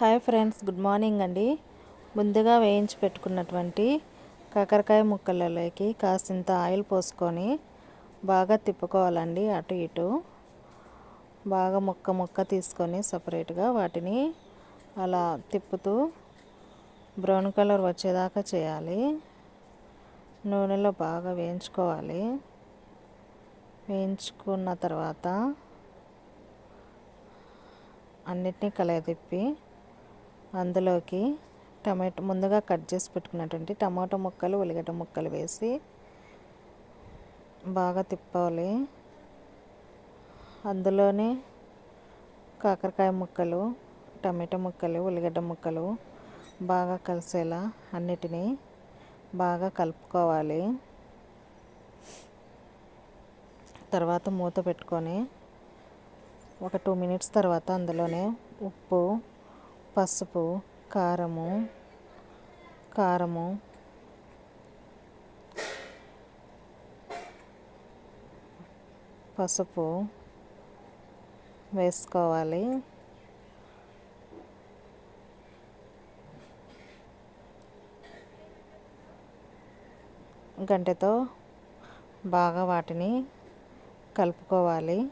Hi friends good morning అండి. ముందుగా వేయించి పెట్టుకున్నటువంటి కాకరకాయ ముక్కలలోకి కాసింత ఆయిల్ పోసుకొని బాగా తిప్పుకోవాలండి అటు ఇటు. బాగా ముక్క ముక్క తీసుకొని సపరేట్గా వాటిని అలా తిప్పుతూ బ్రౌన్ కలర్ వచ్చేదాకా చేయాలి. నూనెలో బాగా వేయించుకోవాలి. వేయించుకున్న తర్వాత అన్నిటినీ కలయతిప్పి అందులోకి టమాటో ముందుగా కట్ చేసి పెట్టుకున్నటువంటి టమాటో ముక్కలు ఉల్లిగడ్డ ముక్కలు వేసి బాగా తిప్పాలి. అందులోనే కాకరకాయ ముక్కలు టమాటో ముక్కలు ఉల్లిగడ్డ ముక్కలు బాగా కలిసేలా అన్నిటినీ బాగా కలుపుకోవాలి. తర్వాత మూత పెట్టుకొని ఒక టూ మినిట్స్ తర్వాత అందులోనే ఉప్పు పసుపు కారము కారము పసుపు వేసుకోవాలి. గంటెతో బాగా వాటిని కలుపుకోవాలి.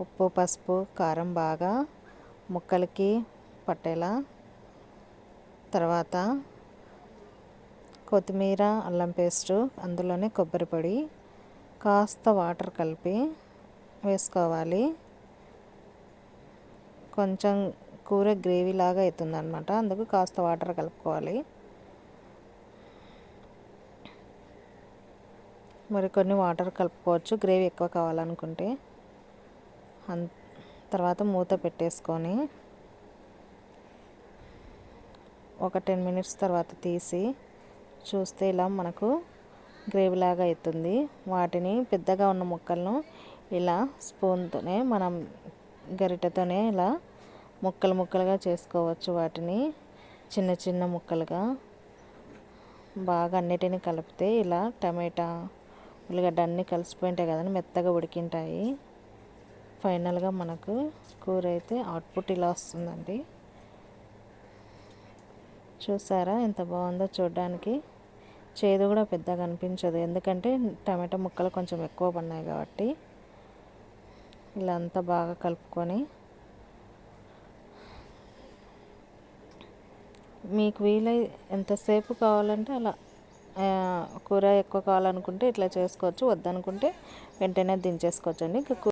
ఉప్పు పసుపు కారం బాగా ముక్కలకి పట్టేలా. తర్వాత కొత్తిమీర అల్లం పేస్టు అందులోనే కొబ్బరి పొడి కాస్త వాటర్ కలిపి వేసుకోవాలి. కొంచెం కూర గ్రేవీ లాగా అవుతుంది అనమాట అందుకు కాస్త వాటర్ కలుపుకోవాలి. మరి కొన్ని వాటర్ కలుపుకోవచ్చు గ్రేవీ ఎక్కువ కావాలనుకుంటే. అన్ తర్వాత మూత పెట్టేసుకొని ఒక టెన్ మినిట్స్ తర్వాత తీసి చూస్తే ఇలా మనకు గ్రేవీ లాగా అవుతుంది. వాటిని పెద్దగా ఉన్న ముక్కలను ఇలా స్పూన్తోనే మనం గరిటెతోనే ఇలా ముక్కలు ముక్కలుగా చేసుకోవచ్చు. వాటిని చిన్న చిన్న ముక్కలుగా బాగా అన్నిటిని కలిపితే ఇలా టమాటా ఉల్లిగడ్డ అన్నీ కలిసిపోయింటాయి కదండి మెత్తగా ఉడికింటాయి. ఫైనల్గా మనకు కూర అయితే అవుట్పుట్ ఇలా వస్తుందండి. చూసారా? ఎంత బాగుందో చూడడానికి. చేదు కూడా పెద్దగా అనిపించదు. ఎందుకంటే టమాటా ముక్కలు కొంచెం ఎక్కువ పడినాయి కాబట్టి. ఇలా అంతా బాగా కలుపుకొని. మీకు వీలై ఎంతసేపు కావాలంటే అలా కూర ఎక్కువ కావాలనుకుంటే ఇట్లా చేసుకోవచ్చు. వద్దనుకుంటే వెంటనే దించేసుకోవచ్చు అండి